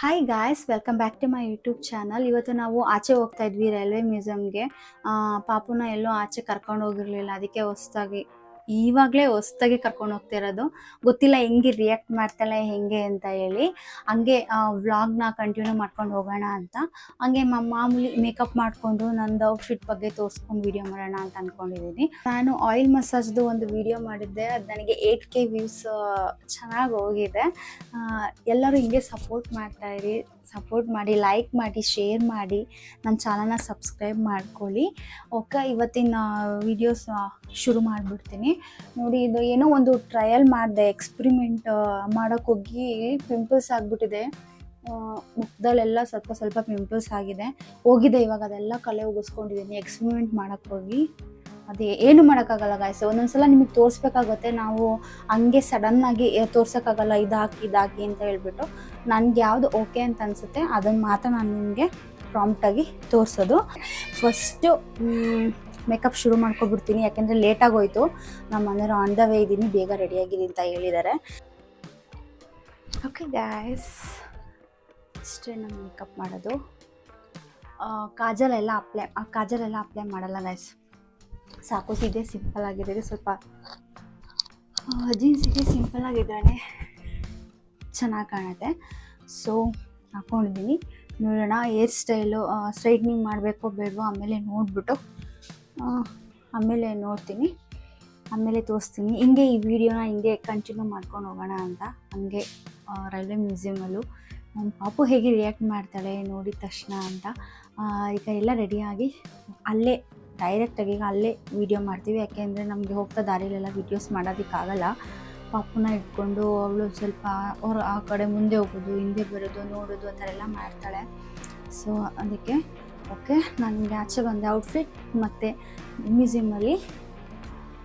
Hi guys welcome back to my YouTube channel ಇವತ್ತು ನಾವು ಆಚೆ ಹೋಗ್ತಾ ಇದ್ವಿ ರೈಲ್ವೆ ಮ್ಯೂಸಿಯಮ್ಗೆ ಪಾಪುನ ಎಲ್ಲೋ ಆಚೆ ಕರ್ಕೊಂಡು ಹೋಗಿರಲಿಲ್ಲ, ಅದಕ್ಕೆ ಹೊಸ್ದಾಗಿ ಇವಾಗಲೇ ಹೊಸ್ದಾಗಿ ಕರ್ಕೊಂಡು ಹೋಗ್ತಿರೋದು ಗೊತ್ತಿಲ್ಲ ಹೆಂಗೆ ರಿಯಾಕ್ಟ್ ಮಾಡ್ತಾಳೆ, ಹೆಂಗೆ ಅಂತ ಹೇಳಿ. ಹಂಗೆ ವ್ಲಾಗ್ನ ಕಂಟಿನ್ಯೂ ಮಾಡ್ಕೊಂಡು ಹೋಗೋಣ ಅಂತ. ಹಂಗೆ ಮಾಮೂಲಿ ಮೇಕಪ್ ಮಾಡಿಕೊಂಡು ನಂದು ಔಟ್ಫಿಟ್ ಬಗ್ಗೆ ತೋರಿಸ್ಕೊಂಡು ವಿಡಿಯೋ ಮಾಡೋಣ ಅಂತ ಅಂದ್ಕೊಂಡಿದ್ದೀನಿ ನಾನು ಆಯಿಲ್ ಮಸಾಜ್ದು ಒಂದು ವಿಡಿಯೋ ಮಾಡಿದ್ದೆ. ಅದು ನನಗೆ ಏಯ್ಟ್ ಕೆ ವ್ಯೂಸ್ ಚೆನ್ನಾಗಿ ಹೋಗಿದೆ. ಎಲ್ಲರೂ ಹಿಂಗೆ ಸಪೋರ್ಟ್ ಮಾಡ್ತಾ ಇರಿ. ಸಪೋರ್ಟ್ ಮಾಡಿ ಲೈಕ್ ಮಾಡಿ ಶೇರ್ ಮಾಡಿ ನನ್ನ ಚಾನಲ್ನ ಸಬ್ಸ್ಕ್ರೈಬ್ ಮಾಡ್ಕೊಳ್ಳಿ. ಓಕೆ ಇವತ್ತಿನ ವಿಡಿಯೋಸ್ ಶುರು ಮಾಡಿಬಿಡ್ತೀನಿ. ನೋಡಿ, ಇದು ಏನೋ ಒಂದು ಟ್ರಯಲ್ ಮಾಡಿದೆ ಎಕ್ಸ್ಪಿರಿಮೆಂಟ್ ಮಾಡೋಕ್ಕೋಗಿ ಪಿಂಪಲ್ಸ್ ಆಗಿಬಿಟ್ಟಿದೆ. ಮುಖದಲ್ಲೆಲ್ಲ ಸ್ವಲ್ಪ ಸ್ವಲ್ಪ ಪಿಂಪಲ್ಸ್ ಆಗಿದೆ. ಹೋಗಿದೆ, ಇವಾಗ ಅದೆಲ್ಲ ಕಲೆ ಉಗಿಸ್ಕೊಂಡಿದ್ದೀನಿ. ಎಕ್ಸ್ಪಿರಿಮೆಂಟ್ ಮಾಡೋಕ್ಕೆ ಹೋಗಿ. ಅದೇ, ಏನು ಮಾಡೋಕ್ಕಾಗಲ್ಲ ಗಾಯ್ಸ್ ಒಂದೊಂದ್ಸಲ ನಿಮಗೆ ತೋರಿಸ್ಬೇಕಾಗುತ್ತೆ. ನಾವು ಹಂಗೆ ಸಡನ್ನಾಗಿ ತೋರ್ಸೋಕ್ಕಾಗಲ್ಲ, ಇದಾಕಿ ಇದಾಕಿ ಅಂತ ಹೇಳ್ಬಿಟ್ಟು ನನಗೆ ಯಾವುದು ಓಕೆ ಅಂತ ಅನಿಸುತ್ತೆ ಅದನ್ನು ಮಾತ್ರ ನಾನು ನಿಮಗೆ ಪ್ರಾಂಪ್ಟಾಗಿ ತೋರಿಸೋದು. ಫಸ್ಟು ಮೇಕಪ್ ಶುರು ಮಾಡ್ಕೊಬಿಡ್ತೀನಿ. ಯಾಕೆಂದರೆ ಲೇಟಾಗೋಯ್ತು ನಮ್ಮ ಮನೆಯವರು ಆನ್ ದ ವೇ ಇದ್ದೀನಿ ಬೇಗ ರೆಡಿಯಾಗಿದೆ ಅಂತ ಹೇಳಿದ್ದಾರೆ ಓಕೆ ಗಾಯ್ಸ್ ಇಷ್ಟೇ ನಾನು ಮೇಕಪ್ ಮಾಡೋದು. ಕಾಜಲ್ ಎಲ್ಲ ಅಪ್ಲೈ ಕಾಜಲ್ ಎಲ್ಲ ಅಪ್ಲೈ ಮಾಡಲ್ಲ ಗಾಯ್ಸ್ ಸಾಕು ಸೀದೆ ಸಿಂಪಲ್ ಆಗಿದೆ ಸ್ವಲ್ಪ ಜೀನ್ಸಿಗೆ ಸಿಂಪಲ್ ಆಗಿದ್ದಾನೆ ಚೆನ್ನಾಗಿ ಕಾಣುತ್ತೆ ಸೊ ಹಾಕ್ಕೊಂಡಿದ್ದೀನಿ ನೋಡೋಣ ಏರ್ ಸ್ಟೈಲು ಸ್ಟ್ರೈಟ್ನಿಂಗ್ ಮಾಡಬೇಕೋ ಬೇಡವೋ? ಆಮೇಲೆ ನೋಡಿಬಿಟ್ಟು ಆಮೇಲೆ ನೋಡ್ತೀನಿ. ಆಮೇಲೆ ತೋರಿಸ್ತೀನಿ. ಹಿಂಗೆ ಈ ವಿಡಿಯೋನ ಹಿಂಗೆ ಕಂಟಿನ್ಯೂ ಮಾಡ್ಕೊಂಡು ಹೋಗೋಣ ಅಂತ ಹಂಗೆ ಆ, ರೈಲ್ವೆ ಮ್ಯೂಸಿಯಮಲ್ಲೂ. ನಮ್ಮ ಪಾಪು ಹೇಗೆ ರಿಯಾಕ್ಟ್ ಮಾಡ್ತಾಳೆ ನೋಡಿದ ತಕ್ಷಣ ಅಂತ. ಈಗ ಎಲ್ಲ ರೆಡಿಯಾಗಿ ಅಲ್ಲೇ ಡೈರೆಕ್ಟಾಗಿ ಈಗ ಅಲ್ಲೇ ವೀಡಿಯೋ ಮಾಡ್ತೀವಿ. ಯಾಕೆಂದರೆ ನಮಗೆ ಹೋಗ್ತಾ ದಾರಿಲೆಲ್ಲ ವೀಡಿಯೋಸ್ ಮಾಡೋದಕ್ಕಾಗಲ್ಲ. ಪಾಪುನ ಇಟ್ಕೊಂಡು ಅವಳು ಸ್ವಲ್ಪ ಅವ್ರು ಆ ಕಡೆ ಮುಂದೆ ಹೋಗೋದು, ಹಿಂದೆ ಬರೋದು, ನೋಡೋದು ಆ ಥರ ಎಲ್ಲ ಮಾಡ್ತಾಳೆ. ಸೊ ಅದಕ್ಕೆ ಓಕೆ ನನಗೆ ಆಚೆ ಬಂದೆ. ಔಟ್ಫಿಟ್ ಮತ್ತು ಮ್ಯೂಸಿಯಮಲ್ಲಿ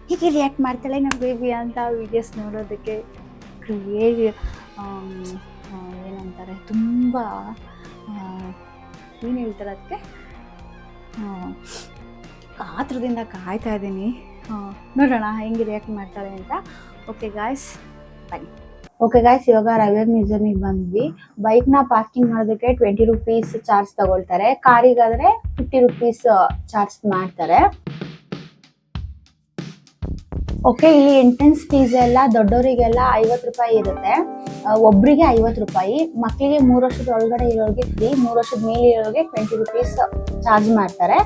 ಹೀಗೆ ರಿಯಾಕ್ಟ್ ಮಾಡ್ತಾಳೆ ನಮ್ಮ ಬೇಬಿ ಅಂತ ವೀಡಿಯೋಸ್ ನೋಡೋದಕ್ಕೆ. ಕ್ರಿಯೇಟ್ ಏನಂತಾರೆ, ತುಂಬ ಏನು ಹೇಳ್ತಾರೆ ಅದಕ್ಕೆ? ಆತ್ರದಿಂದ ಕಾಯ್ತಾ ಇದ್ದೀನಿ. ನೋಡೋಣ ಹೆಂಗೆ ರಿಯಾಕ್ಟ್ ಮಾಡ್ತಾಳೆ ಅಂತ. ಓಕೆ ಗಾಯ್ಸ್ ಬನ್ನಿ ಓಕೆ ಗಾಯ್ಸ್ ಇವಾಗ ರೈಲ್ವೆ ಮ್ಯೂಸಿಯಮಿಗೆ ಬಂದ್ವಿ. ಬೈಕ್ನ ಪಾರ್ಕಿಂಗ್ ಮಾಡೋದಕ್ಕೆ ಟ್ವೆಂಟಿ ರುಪೀಸ್ ಚಾರ್ಜ್ ತಗೊಳ್ತಾರೆ. ಕಾರಿಗಾದ್ರೆ ಫಿಫ್ಟಿ ರುಪೀಸ್ ಚಾರ್ಜ್ ಮಾಡ್ತಾರೆ. ಓಕೆ ಇಲ್ಲಿ ಎಂಟ್ರೆನ್ಸ್ ಫೀಸ್ ಎಲ್ಲ ದೊಡ್ಡವರಿಗೆಲ್ಲ ಐವತ್ತು ರೂಪಾಯಿ ಇರುತ್ತೆ. ಆ, ಒಬ್ರಿಗೆ ಐವತ್ತು ರೂಪಾಯಿ ಮಕ್ಕಳಿಗೆ ಮೂರು ವರ್ಷದ ಒಳಗಡೆ ಇರೋರಿಗೆ ಫ್ರೀ ಮೂರು ವರ್ಷದ ಮೇಲೆ ಇರೋರಿಗೆ ಟ್ವೆಂಟಿ ರುಪೀಸ್ ಚಾರ್ಜ್ ಮಾಡ್ತಾರೆ.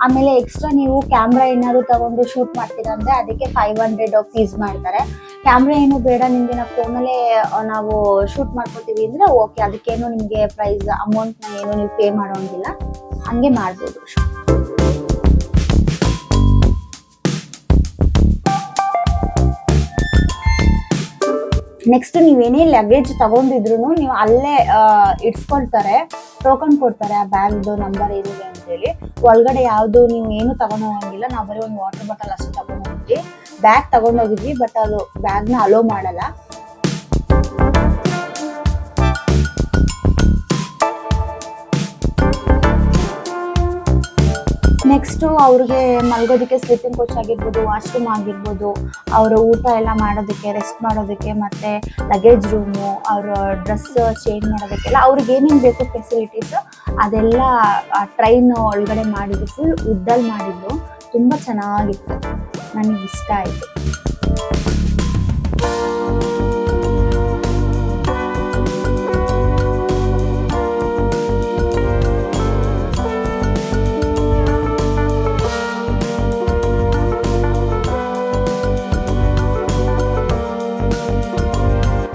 ಆಮೇಲೆ ಎಕ್ಸ್ಟ್ರಾ ನೀವು ಕ್ಯಾಮ್ರಾ ಏನಾದ್ರು ತಗೊಂಡು ಶೂಟ್ ಮಾಡ್ತೀರಾ ಅಂದ್ರೆ ಅದಕ್ಕೆ ಫೈವ್ ಹಂಡ್ರೆಡ್ ಫೀಸ್ ಮಾಡ್ತಾರೆ. ಕ್ಯಾಮ್ರಾ ಏನು ಬೇಡ ನಿಮಗೆ ನಾವು ಫೋನಲ್ಲೇ ನಾವು ಶೂಟ್ ಮಾಡ್ಕೊತೀವಿ ಅಂದ್ರೆ ಓಕೆ ಅದಕ್ಕೇನು ನಿಮಗೆ ಪ್ರೈಸ್ ಅಮೌಂಟ್ನ ಏನು ನೀವು ಪೇ ಮಾಡೋಂಗಿಲ್ಲ. ಹಂಗೆ ಮಾಡ್ಬೋದು. ನೆಕ್ಸ್ಟ್ ನೀವೇನೇ ಲಗೇಜ್ ತಗೊಂಡಿದ್ರು ನೀವು ಅಲ್ಲೇ ಇಟ್ಸ್ಕೊಳ್ತಾರೆ ಟೋಕನ್ ಕೊಡ್ತಾರೆ, ಆ ಬ್ಯಾಗ್ದು ನಂಬರ್ ಏನಿದೆ ಅಂತೇಳಿ. ಒಳಗಡೆ ಯಾವುದು ನೀವು ಏನು ತಗೊಂಡು ಹೋಗಂಗಿಲ್ಲ, ನಾವು ಬರೀ ಒಂದು ವಾಟರ್ ಬಾಟಲ್ ಅಷ್ಟೇ ತಗೊಂಡು ಹೋಗಿದ್ವಿ. ಬ್ಯಾಗ್ ತಗೊಂಡೋಗಿದ್ವಿ ಬಟ್ ಅದು ಬ್ಯಾಗ್ನ ಅಲೋ ಮಾಡಲ್ಲ. ನೆಕ್ಸ್ಟು ಅವ್ರಿಗೆ ಮಲ್ಗೋದಕ್ಕೆ ಸ್ಲೀಪಿಂಗ್ ಕೋಚ್ ಆಗಿರ್ಬೋದು ವಾಶ್ರೂಮ್ ಆಗಿರ್ಬೋದು, ಅವರ ಊಟ ಎಲ್ಲ ಮಾಡೋದಕ್ಕೆ ರೆಸ್ಟ್ ಮಾಡೋದಕ್ಕೆ, ಮತ್ತು ಲಗೇಜ್ ರೂಮು ಅವರ ಡ್ರೆಸ್ ಚೇಂಜ್ ಮಾಡೋದಕ್ಕೆಲ್ಲ ಅವ್ರಿಗೆ ಏನೇನು ಬೇಕು ಫೆಸಿಲಿಟೀಸ್ ಅದೆಲ್ಲ ಟ್ರೈನ್ ಒಳಗಡೆ ಮಾಡಿದ್ದು ಫುಲ್ ಉದ್ದಲ್ಲಿ ಮಾಡಿದ್ರು ತುಂಬ ಚೆನ್ನಾಗಿತ್ತು. ನನಗೆ ಇಷ್ಟ ಆಯಿತು.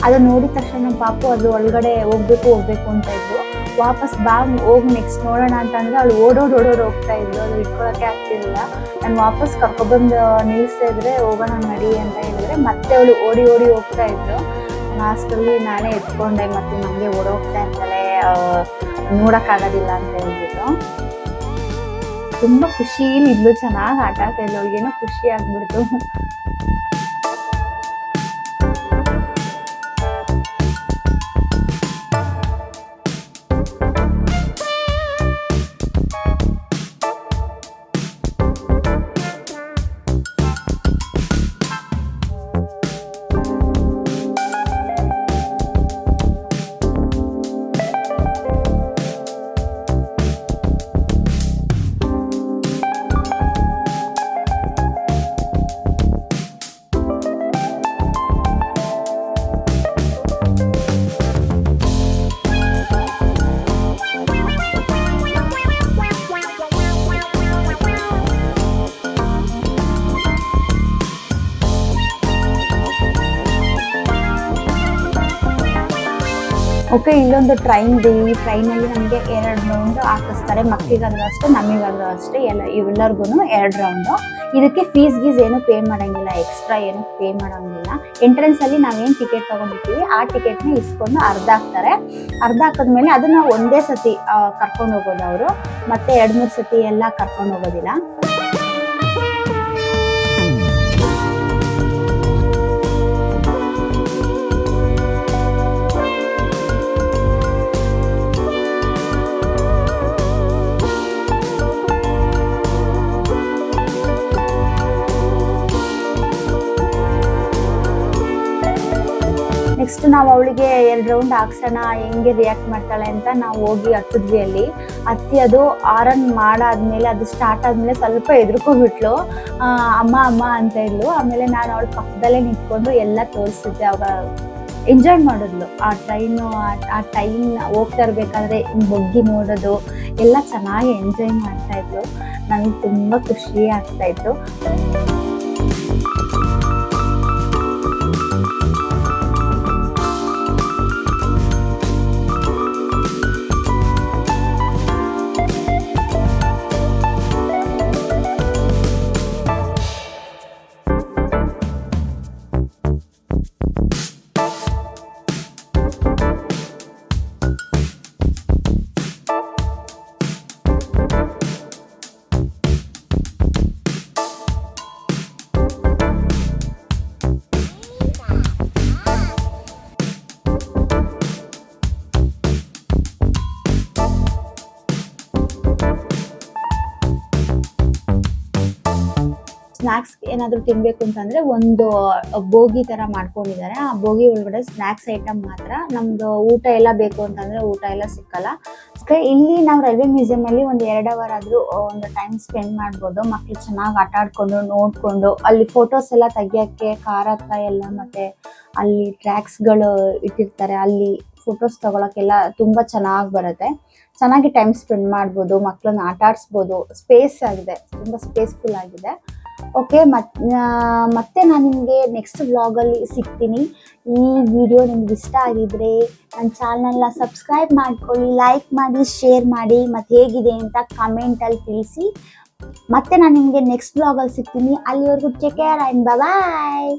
ಅದನ್ನ ನೋಡಿದ ತಕ್ಷಣ ಪಾಪು ಅದು ಒಳಗಡೆ ಹೋಗ್ಬೇಕು ಹೋಗ್ಬೇಕು ಅಂತ ಇದ್ರು ವಾಪಸ್ ಬಾ ಹೋಗಿ ನೆಕ್ಸ್ಟ್ ನೋಡೋಣ ಅಂತಂದ್ರೆ ಅವಳು ಓಡೋಡ್ ಓಡೋಡ್ ಹೋಗ್ತಾ ಇದ್ಲು. ಅದು ಇಟ್ಕೊಳಕ್ಕೆ ಆಗ್ತಿರ್ಲಿಲ್ಲ. ನಾನು ವಾಪಸ್ ಕರ್ಕೊಬಂದು ನಿಲ್ಲಿಸ್ತಾ ಇದ್ರೆ ಹೋಗೋಣ, ನಡಿ ಅಂತ ಹೇಳಿದ್ರೆ ಮತ್ತೆ ಅವಳು ಓಡಿ ಓಡಿ ಹೋಗ್ತಾ ಇದ್ರು ಲಾಸ್ಟಲ್ಲಿ ನಾನೇ ಎತ್ಕೊಂಡೆ ಮತ್ತೆ ನನಗೆ ಓಡೋಗ್ತಾ ಇರ್ತಾಳೆ ನೋಡೋಕ್ಕಾಗೋದಿಲ್ಲ ಅಂತ ಹೇಳ್ಬಿಟ್ಟು. ತುಂಬ ಖುಷಿಲಿ ಇದ್ಲು, ಚೆನ್ನಾಗಿ ಆಟ ಆಡ್ತಾ ಇದ್ಲು. ಅವ್ಳಿಗೇನೋ ಖುಷಿ ಆಗ್ಬಿಡ್ತು. ಓಕೆ, ಇಲ್ಲೊಂದು ಟ್ರೈನ್ ಈ ಟ್ರೈನಲ್ಲಿ ನಮಗೆ ಎರಡು ರೌಂಡ್ ಹಾಕಿಸ್ತಾರೆ. ಮಕ್ಕಳಿಗಾದ್ರೂ ಅಷ್ಟೇ, ನಮಗಾದ್ರೂ ಅಷ್ಟೇ, ಎಲ್ಲ ಇವೆಲ್ಲರಿಗೂ ಎರಡು ರೌಂಡು ಇದಕ್ಕೆ ಫೀಸ್ ಗೀಸ್ ಏನು ಪೇ ಮಾಡೋಂಗಿಲ್ಲ ಎಕ್ಸ್ಟ್ರಾ ಏನು ಪೇ ಮಾಡೋಂಗಿಲ್ಲ. ಎಂಟ್ರೆನ್ಸ್ ಅಲ್ಲಿ ನಾವೇನು ಟಿಕೆಟ್ ತೊಗೊಂಡಿರ್ತೀವಿ, ಆ ಟಿಕೆಟ್ನ ಇಸ್ಕೊಂಡು ಅರ್ಧ ಹಾಕ್ತಾರೆ. ಅರ್ಧ ಹಾಕಿದ್ಮೇಲೆ ಅದನ್ನ ಒಂದೇ ಸತಿ ಕರ್ಕೊಂಡು ಹೋಗೋದು ಅವರು. ಮತ್ತೆ ಎರಡು ಮೂರು ಸತಿ ಎಲ್ಲ ಕರ್ಕೊಂಡು ಹೋಗೋದಿಲ್ಲ. ನೆಕ್ಸ್ಟ್ ನಾವು ಅವಳಿಗೆ ಎರಡು ರೌಂಡ್ ಹಾಕ್ಸೋಣ, ಹೆಂಗೆ ರಿಯಾಕ್ಟ್ ಮಾಡ್ತಾಳೆ ಅಂತ ನಾವು ಹೋಗಿ ಹತ್ತಿದ್ವಿ ಅಲ್ಲಿ ಹತ್ತಿ ಅದು ಆರನ್ ಮಾಡಾದ್ಮೇಲೆ, ಅದು ಸ್ಟಾರ್ಟ್ ಆದ್ಮೇಲೆ ಸ್ವಲ್ಪ ಎದುರ್ಕೊಂಡ್ಬಿಟ್ಲು ಅಮ್ಮ ಅಮ್ಮ ಅಂತ ಇದ್ಲು. ಆಮೇಲೆ ನಾನು ಅವಳ ಪಕ್ಕದಲ್ಲೇ ನಿಂತ್ಕೊಂಡು ಎಲ್ಲ ತೋರಿಸಿದ್ದೆ. ಅವಾಗ ಎಂಜಾಯ್ ಮಾಡಿದ್ಲು. ಆ ಟ್ರೈನು ಆ ಟೈಮ್ ಹೋಗ್ತಾ ಇರ್ಬೇಕಾದ್ರೆ ಬಗ್ಗಿ ನೋಡೋದು, ಎಲ್ಲ ಚೆನ್ನಾಗಿ ಎಂಜಾಯ್ ಮಾಡ್ತಾ ಇದ್ಲು. ನನಗೆ ತುಂಬ ಖುಷಿ ಆಗ್ತಾ ಏನಾದ್ರೂ ಏನಾದರೂ ತಿನ್ಬೇಕು ಅಂತಂದ್ರೆ ಒಂದು ಬೋಗಿ ತರ ಮಾಡ್ಕೊಂಡಿದ್ದಾರೆ. ಆ ಬೋಗಿ ಒಳಗಡೆ ಸ್ನಾಕ್ಸ್ ಐಟಮ್ ಮಾತ್ರ. ನಮ್ದು ಊಟ ಎಲ್ಲ ಬೇಕು ಅಂತಂದ್ರೆ ಊಟ ಎಲ್ಲ ಸಿಕ್ಕಲ್ಲ. ಮತ್ತೆ ಇಲ್ಲಿ ನಾವು ರೈಲ್ವೆ ಮ್ಯೂಸಿಯಂ ಅಲ್ಲಿ ಒಂದು ಎರಡು ಅವರ್ ಆದ್ರೂ ಒಂದು ಟೈಮ್ ಸ್ಪೆಂಡ್ ಮಾಡ್ಬೋದು. ಮಕ್ಳು ಚೆನ್ನಾಗಿ ಆಟ ಆಡ್ಕೊಂಡು, ನೋಡ್ಕೊಂಡು, ಅಲ್ಲಿ ಫೋಟೋಸ್ ಎಲ್ಲ ತೆಗಿಯಕ್ಕೆ ಕಾರ್ ಹತ್ರ ಎಲ್ಲ ಮತ್ತೆ ಅಲ್ಲಿ ಟ್ರ್ಯಾಕ್ಸ್ಗಳು ಇಟ್ಟಿರ್ತಾರೆ. ಅಲ್ಲಿ ಫೋಟೋಸ್ ತಗೊಳಕ್ಕೆಲ್ಲ ತುಂಬಾ ಚೆನ್ನಾಗಿ ಬರುತ್ತೆ. ಚೆನ್ನಾಗಿ ಟೈಮ್ ಸ್ಪೆಂಡ್ ಮಾಡ್ಬೋದು ಮಕ್ಕಳನ್ನ ಆಟ ಆಡಿಸ್ಬೋದು. ಸ್ಪೇಸ್ ಆಗಿದೆ, ತುಂಬಾ ಸ್ಪೇಸ್ಫುಲ್ ಆಗಿದೆ. ಓಕೆ ಮತ್ ಮತ್ತೆ ನಾನು ನಿಮಗೆ ನೆಕ್ಸ್ಟ್ ವ್ಲಾಗಲ್ಲಿ ಸಿಗ್ತೀನಿ. ಈ ವಿಡಿಯೋ ನಿಮ್ಗೆ ಇಷ್ಟ ಆಗಿದ್ರೆ ನನ್ನ ಚಾನಲ್ನ ಸಬ್ಸ್ಕ್ರೈಬ್ ಮಾಡ್ಕೊಳ್ಳಿ ಲೈಕ್ ಮಾಡಿ ಶೇರ್ ಮಾಡಿ ಮತ್ತು ಹೇಗಿದೆ ಅಂತ ಕಮೆಂಟಲ್ಲಿ ತಿಳಿಸಿ. ಮತ್ತೆ ನಾನು ನಿಮಗೆ ನೆಕ್ಸ್ಟ್ ವ್ಲಾಗಲ್ಲಿ ಸಿಗ್ತೀನಿ. ಅಲ್ಲಿವರೆಗೂ ಟೇಕ್ ಕೇರ್ ಆ್ಯಂಡ್ ಬಾಯ್